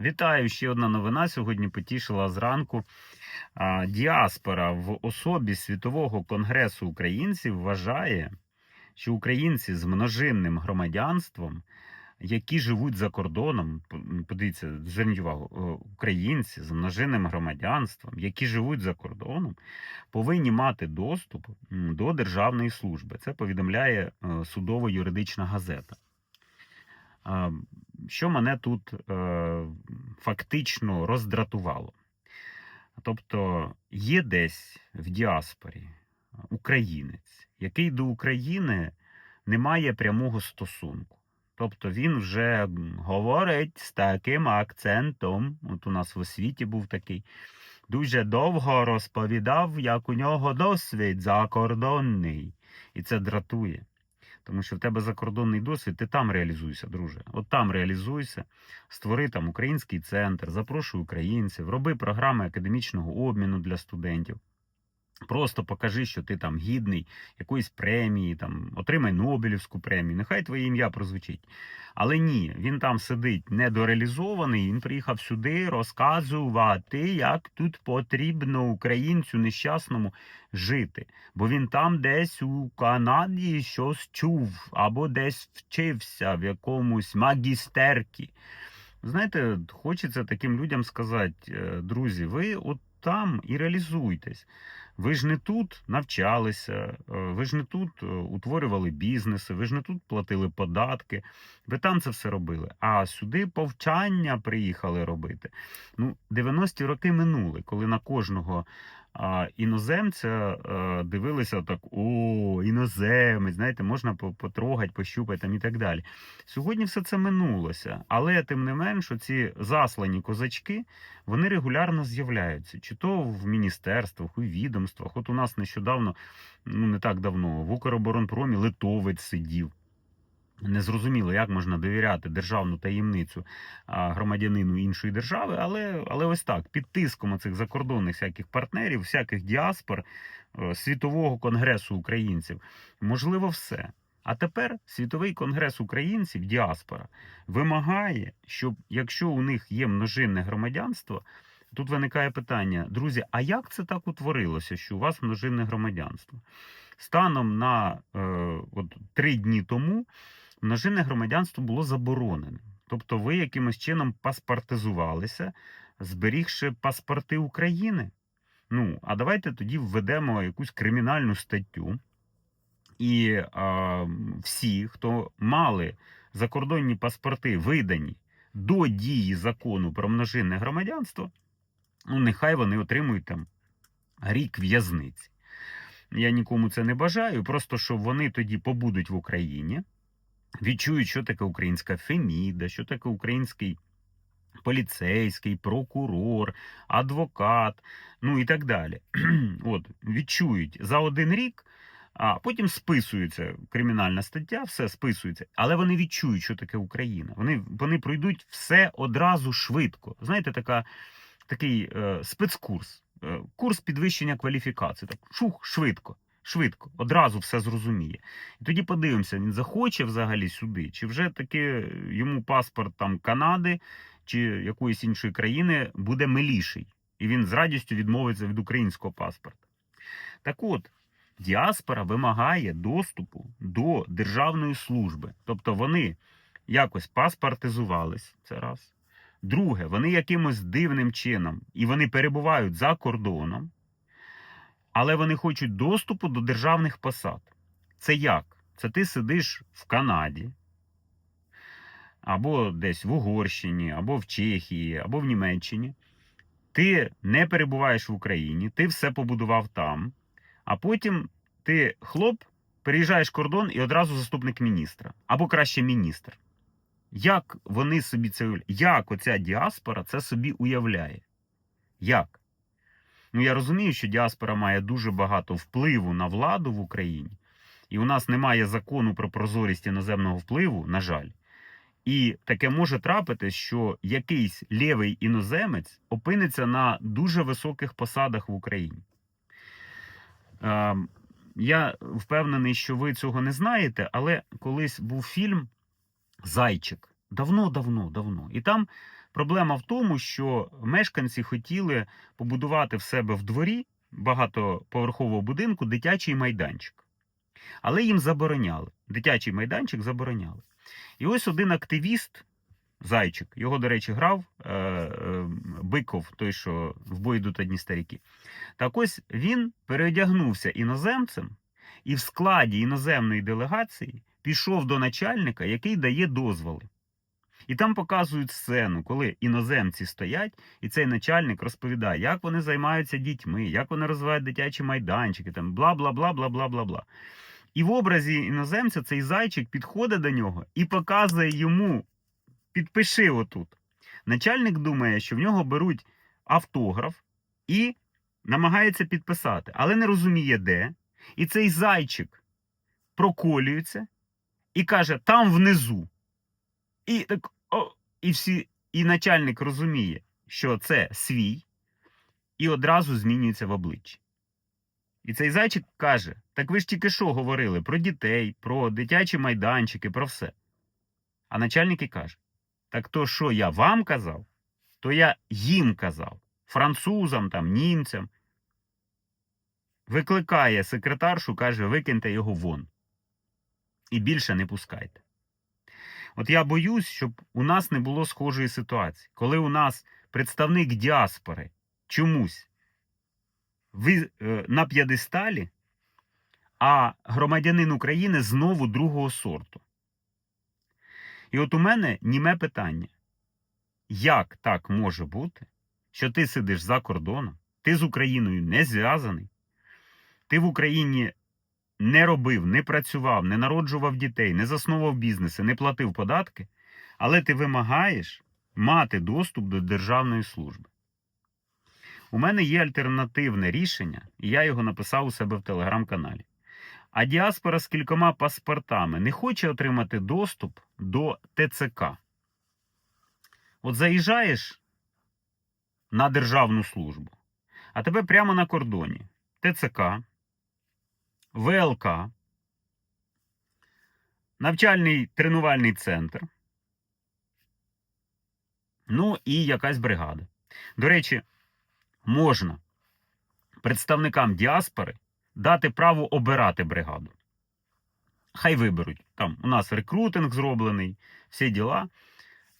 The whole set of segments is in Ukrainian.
Вітаю! Ще одна новина сьогодні потішила зранку. Діаспора в особі Світового конгресу українців вважає, що українці з множинним громадянством, які живуть за кордоном, подивіться, зверніть увагу, е, українці з множинним громадянством, які живуть за кордоном, повинні мати доступ до державної служби. Це повідомляє е, судово-юридична газета. Що мене тут е, фактично роздратувало? Тобто є десь в діаспорі українець, який до України не має прямого стосунку. Тобто він вже говорить з таким акцентом. От у нас в освіті був такий. Дуже довго розповідав, як у нього досвід закордонний. І це дратує. Тому що в тебе закордонний досвід, ти там реалізуйся, друже. От там реалізуйся, створи там український центр, запрошуй українців, роби програми академічного обміну для студентів. Просто покажи, що ти там гідний якоїсь премії, там, отримай Нобелівську премію. Нехай твоє ім'я прозвучить. Але ні, він там сидить недореалізований, він приїхав сюди розказувати, як тут потрібно українцю нещасному жити. Бо він там десь у Канаді щось чув, або десь вчився в якомусь магістеркі. Знаєте, хочеться таким людям сказати, е, друзі, ви от там і реалізуйтесь. Ви ж не тут навчалися, е, ви ж не тут е, утворювали бізнеси, ви ж не тут платили податки, ви там це все робили. А сюди повчання приїхали робити. Ну, 90-ті роки минули, коли на кожного іноземця е, дивилися так: о, іноземець, знаєте, можна потрогати, пощупати там і так далі. Сьогодні все це минулося, але тим не менш, ці заслані козачки вони регулярно з'являються, чи то в міністерствах, у відомствах. От у нас нещодавно, ну не так давно, в Укроборонпромі литовець сидів. Незрозуміло, як можна довіряти державну таємницю громадянину іншої держави, але, але ось так, під тиском цих закордонних всяких партнерів, всяких діаспор, світового конгресу українців, можливо, все. А тепер світовий конгрес українців, діаспора, вимагає, щоб якщо у них є множинне громадянство, тут виникає питання: друзі, а як це так утворилося, що у вас множинне громадянство? Станом на е, от, три дні тому множинне громадянство було заборонене. Тобто ви якимось чином паспортизувалися, зберігши паспорти України. Ну, а давайте тоді введемо якусь кримінальну статтю. І а, всі, хто мали закордонні паспорти, видані до дії закону про множинне громадянство, ну, нехай вони отримують там рік в'язниці. Я нікому це не бажаю, просто щоб вони тоді побудуть в Україні, відчують, що таке українська феміда, що таке український поліцейський, прокурор, адвокат, ну і так далі. От, відчують за один рік, а потім списується кримінальна стаття, все списується, але вони відчують, що таке Україна. Вони, вони пройдуть все одразу швидко. Знаєте, така, такий е, спецкурс, е, курс підвищення кваліфікації. Так, шух, швидко. Швидко, одразу все зрозуміє. І тоді подивимося, він захоче взагалі сюди, чи вже таки йому паспорт там Канади чи якоїсь іншої країни буде миліший, і він з радістю відмовиться від українського паспорта. Так от, діаспора вимагає доступу до державної служби. Тобто вони якось паспортизувались, це раз. Друге, вони якимось дивним чином і вони перебувають за кордоном, але вони хочуть доступу до державних посад. Це як? Це ти сидиш в Канаді, або десь в Угорщині, або в Чехії, або в Німеччині. Ти не перебуваєш в Україні, ти все побудував там, а потім ти хлоп, переїжджаєш кордон і одразу заступник міністра, або краще міністр. Як вони собі це уявляють? Як оця діаспора це собі уявляє? Як? Ну я розумію, що діаспора має дуже багато впливу на владу в Україні, і у нас немає закону про прозорість іноземного впливу, на жаль. І таке може трапити, що якийсь лівий іноземець опиниться на дуже високих посадах в Україні. Ем, Я впевнений, що ви цього не знаєте, але колись був фільм Зайчик. Давно, давно, давно. І там Проблема в тому, що мешканці хотіли побудувати в себе в дворі багатоповерхового будинку дитячий майданчик. Але їм забороняли. Дитячий майданчик забороняли. І ось один активіст, зайчик, його, до речі, грав е, е, Биков, той, що в бой йдуть одні старіки. Так ось він переодягнувся іноземцем і в складі іноземної делегації пішов до начальника, який дає дозволи. І там показують сцену, коли іноземці стоять, і цей начальник розповідає, як вони займаються дітьми, як вони розвивають дитячі майданчики, там бла бла бла бла бла бла бла. І в образі іноземця цей зайчик підходить до нього і показує йому: підпиши отут. Начальник думає, що в нього беруть автограф і намагається підписати, але не розуміє де. І цей зайчик проколюється і каже: там внизу. І так, о, і всі, і начальник розуміє, що це свій, і одразу змінюється в обличчі. І цей зайчик каже: Так ви ж тільки що говорили про дітей, про дитячі майданчики, про все. А начальник і каже: Так то, що я вам казав, то я їм казав, французам, там, німцям. Викликає секретаршу, каже, викиньте його вон. І більше не пускайте. От я боюсь, щоб у нас не було схожої ситуації, коли у нас представник діаспори чомусь е, на п'єдесталі, а громадянин України знову другого сорту. І от у мене німе питання: як так може бути, що ти сидиш за кордоном, ти з Україною не зв'язаний, ти в Україні не робив, не працював, не народжував дітей, не засновував бізнеси, не платив податки, але ти вимагаєш мати доступ до державної служби. У мене є альтернативне рішення, і я його написав у себе в телеграм-каналі. А діаспора з кількома паспортами не хоче отримати доступ до ТЦК. От заїжджаєш на державну службу, а тебе прямо на кордоні ТЦК, ВЛК, навчальний тренувальний центр, ну і якась бригада. До речі, можна представникам діаспори дати право обирати бригаду. Хай виберуть. Там у нас рекрутинг зроблений, всі діла.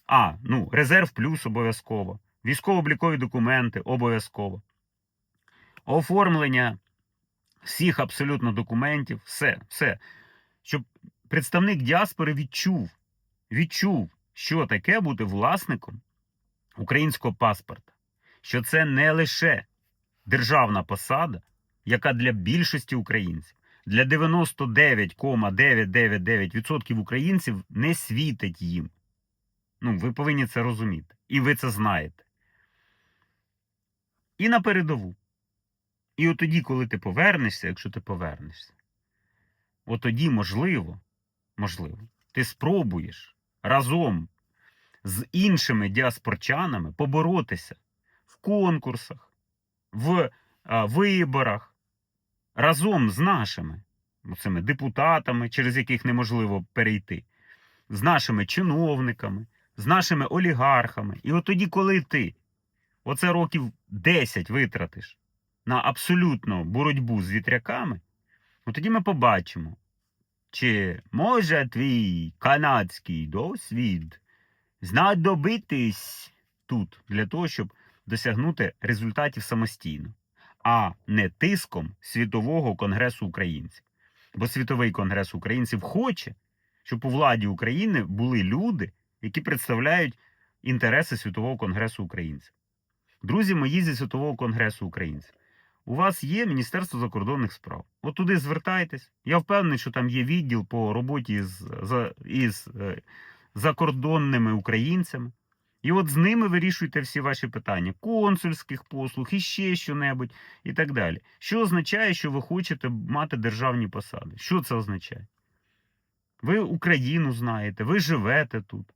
А, ну, резерв плюс обов'язково. Військово-облікові документи обов'язково. Оформлення всіх абсолютно документів, все, все. Щоб представник діаспори відчув, відчув, що таке бути власником українського паспорта. Що це не лише державна посада, яка для більшості українців, для 99,999% українців не світить їм. Ну, ви повинні це розуміти. І ви це знаєте. І на передову. І от тоді, коли ти повернешся, якщо ти повернешся, от тоді, можливо, можливо, ти спробуєш разом з іншими діаспорчанами поборотися в конкурсах, в а, виборах разом з нашими цими депутатами, через яких неможливо перейти, з нашими чиновниками, з нашими олігархами. І от тоді, коли ти оце років 10 витратиш на абсолютну боротьбу з вітряками, от тоді ми побачимо, чи може твій канадський досвід знадобитись тут для того, щоб досягнути результатів самостійно, а не тиском Світового конгресу українців. Бо Світовий конгрес українців хоче, щоб у владі України були люди, які представляють інтереси Світового конгресу українців. Друзі мої зі Світового конгресу українців. У вас є Міністерство закордонних справ. От туди звертайтесь. Я впевнений, що там є відділ по роботі з, за- із е, закордонними українцями. І от з ними вирішуйте всі ваші питання консульських послуг, і ще що-небудь, і так далі. Що означає, що ви хочете мати державні посади? Що це означає? Ви Україну знаєте, ви живете тут.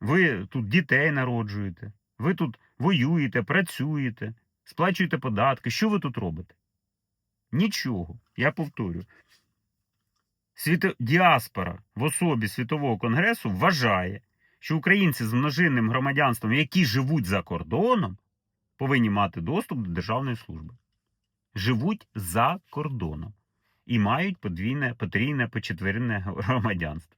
Ви тут дітей народжуєте, ви тут воюєте, працюєте, сплачуєте податки. Що ви тут робите? Нічого. Я повторю. Світо... Діаспора в особі Світового конгресу вважає, що українці з множинним громадянством, які живуть за кордоном, повинні мати доступ до державної служби. Живуть за кордоном і мають подвійне, потрійне, почетверне громадянство.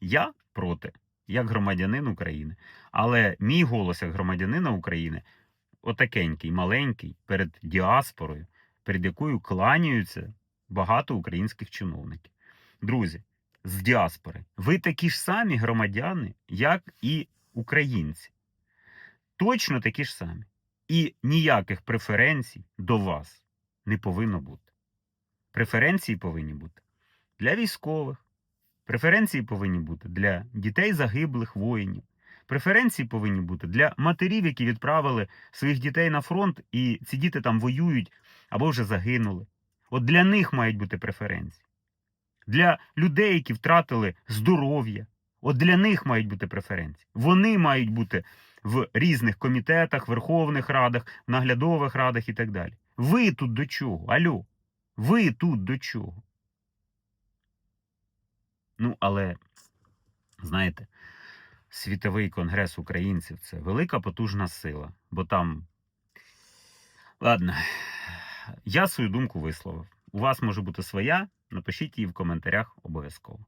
Я проти, як громадянин України. Але мій голос як громадянина України отакенький, маленький, перед діаспорою, перед якою кланяються багато українських чиновників. Друзі, з діаспори, ви такі ж самі громадяни, як і українці. Точно такі ж самі. І ніяких преференцій до вас не повинно бути. Преференції повинні бути для військових, преференції повинні бути для дітей загиблих воїнів, преференції повинні бути для матерів, які відправили своїх дітей на фронт, і ці діти там воюють або вже загинули. От для них мають бути преференції. Для людей, які втратили здоров'я, от для них мають бути преференції. Вони мають бути в різних комітетах, верховних радах, наглядових радах і так далі. Ви тут до чого? Алло? Ви тут до чого? Ну, але, знаєте, Світовий конгрес українців це велика потужна сила, бо там. Ладно, я свою думку висловив. У вас може бути своя. Напишіть її в коментарях обов'язково.